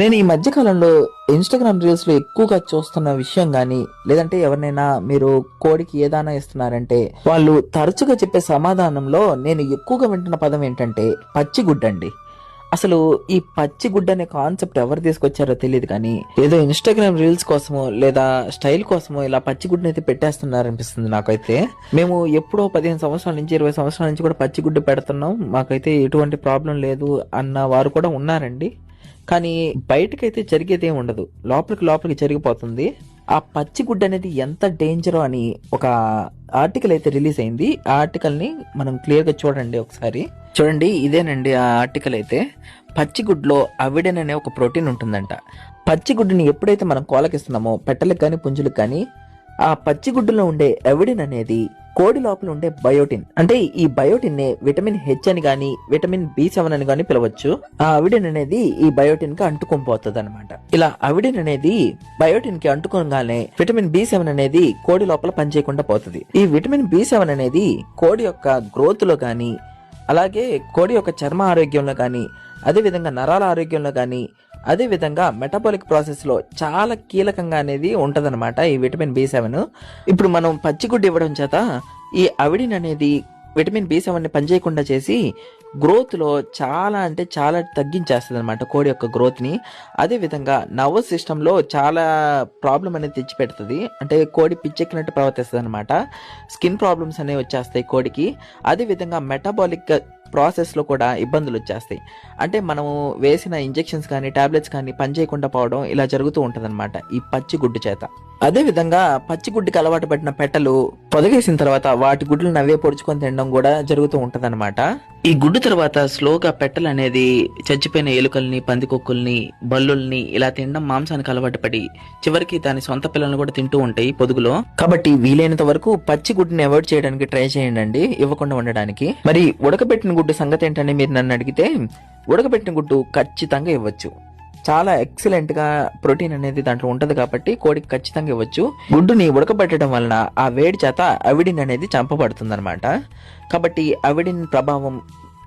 నేను ఈ మధ్య కాలంలో ఇన్స్టాగ్రామ్ రీల్స్లో ఎక్కువగా చూస్తున్న విషయం గానీ లేదంటే ఎవరినైనా మీరు కోడికి ఏదానా ఇస్తున్నారంటే వాళ్ళు తరచుగా చెప్పే సమాధానంలో నేను ఎక్కువగా వింటున్న పదం ఏంటంటే పచ్చిగుడ్డండి అసలు ఈ పచ్చిగుడ్డ అనే కాన్సెప్ట్ ఎవరు తీసుకొచ్చారో తెలియదు కానీ ఏదో ఇన్స్టాగ్రామ్ రీల్స్ కోసమో లేదా స్టైల్ కోసమో ఇలా పచ్చిగుడ్డని అయితే పెట్టేస్తున్నారనిపిస్తుంది నాకైతే. మేము ఎప్పుడో పదిహేను సంవత్సరాల నుంచి ఇరవై సంవత్సరాల నుంచి కూడా పచ్చిగుడ్డు పెడుతున్నాం. మాకైతే ఎటువంటి ప్రాబ్లం లేదు అన్న వారు కూడా ఉన్నారండి. కానీ బయటకైతే జరిగేదేం ఉండదు. లోపలికి లోపలికి జరిగిపోతుంది. ఆ పచ్చిగుడ్డ అనేది ఎంత డేంజరో అని ఒక ఆర్టికల్ అయితే రిలీజ్ అయింది. ఆ ఆర్టికల్ని మనం క్లియర్గా చూడండి ఒకసారి. చూడండి ఇదేనండి ఆ ఆర్టికల్ అయితే. పచ్చిగుడ్లో అవిడెన్ అనే ఒక ప్రోటీన్ ఉంటుందంట. పచ్చిగుడ్డుని ఎప్పుడైతే మనం కోలకిస్తున్నామో పెట్టలకు కానీ పుంజులకు కానీ ఆ పచ్చిగుడ్డులో ఉండే ఎవిడిన్ అనేది కోడి లోపల ఉండే బయోటిన్. అంటే ఈ బయోటిన్ నే విటమిన్ హెచ్ అని గాని విటమిన్ బి సెవెన్ అని గాని పిలవచ్చు. ఆ అవిడిన్ అనేది ఈ బయోటిన్కి అంటుకొని అనమాట ఇలా అవిడిన్ అనేది బయోటిన్కి అంటుకోగానే విటమిన్ బి సెవెన్ అనేది కోడి లోపల పనిచేయకుండా పోతుంది. ఈ విటమిన్ బి సెవెన్ అనేది కోడి యొక్క గ్రోత్లో గాని అలాగే కోడి యొక్క చర్మ ఆరోగ్యంలో కానీ అదేవిధంగా నరాల ఆరోగ్యంలో కానీ అదేవిధంగా మెటబాలిక్ ప్రాసెస్లో చాలా కీలకంగా అనేది ఉంటుందన్నమాట ఈ విటమిన్ బి సెవెన్ ఇప్పుడు మనం పచ్చిగుడ్డు ఇవ్వడం చేత ఈ అవిడిన్ అనేది విటమిన్ బి సెవెన్ని పనిచేయకుండా చేసి గ్రోత్లో చాలా అంటే చాలా తగ్గించేస్తుంది అనమాట కోడి యొక్క గ్రోత్ని అదేవిధంగా నర్వస్ సిస్టంలో చాలా ప్రాబ్లం అనేది తెచ్చిపెడుతుంది. అంటే కోడి పిచ్చెక్కినట్టు ప్రవర్తిస్తుంది అనమాట స్కిన్ ప్రాబ్లమ్స్ అనేవి వచ్చేస్తాయి కోడికి. అదేవిధంగా మెటబాలిక్ ప్రాసెస్లో కూడా ఇబ్బందులు వచ్చేస్తాయి అంటే మనము వేసిన ఇంజెక్షన్స్ కానీ టాబ్లెట్స్ కానీ పనిచేయకుండా పోవడం ఇలా జరుగుతూ ఉంటుందన్నమాట ఈ పచ్చి గుడ్డు చేత. అదేవిధంగా పచ్చి గుడ్డుకి అలవాటు పడిన పెట్టలు పొదగేసిన తర్వాత వాటి గుడ్లు నవ్వే పొడుచుకొని తినడం కూడా జరుగుతూ ఉంటుందన్నమాట. ఈ గుడ్డు తర్వాత స్లోగా పెట్టలు అనేది చచ్చిపోయిన ఎలుకల్ని పందికొక్కుల్ని బల్లుల్ని ఇలా తినడం మాంసానికి అలవాటు పడి చివరికి దాని సొంత పిల్లల్ని కూడా తింటూ ఉంటాయి పొదుగులో. కాబట్టి వీలైనంత వరకు పచ్చి గుడ్డుని అవాయిడ్ చేయడానికి ట్రై చేయండి ఇవ్వకుండా ఉండడానికి. మరి ఉడకబెట్టిన గుడ్డు సంగతి ఏంటని మీరు నన్ను అడిగితే ఉడకబెట్టిన గుడ్డు ఖచ్చితంగా ఇవ్వచ్చు. చాలా ఎక్సలెంట్గా ప్రోటీన్ అనేది దాంట్లో ఉంటుంది కాబట్టి కోడికి ఖచ్చితంగా ఇవ్వచ్చు. గుడ్డుని ఉడకబెట్టడం వలన ఆ వేడి చేత అవిడిన్ అనేది చంపబడుతుంది కాబట్టి అవిడిన్ ప్రభావం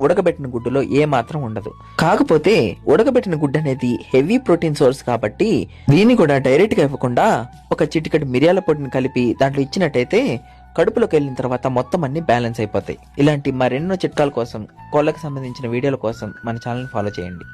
ఉడకబెట్టిన గుడ్డులో ఏ మాత్రం ఉండదు. కాకపోతే ఉడకబెట్టిన గుడ్డు అనేది హెవీ ప్రోటీన్ సోర్స్ కాబట్టి దీన్ని కూడా డైరెక్ట్గా ఇవ్వకుండా ఒక చిటికటి మిరియాల పొడిని కలిపి దాంట్లో ఇచ్చినట్టయితే కడుపులోకి వెళ్ళిన తర్వాత మొత్తం అన్ని బ్యాలెన్స్ అయిపోతాయి. ఇలాంటి మరెన్నో చిట్కాల కోసం కోళ్ళకు సంబంధించిన వీడియోల కోసం మన ఛానల్ ఫాలో చేయండి.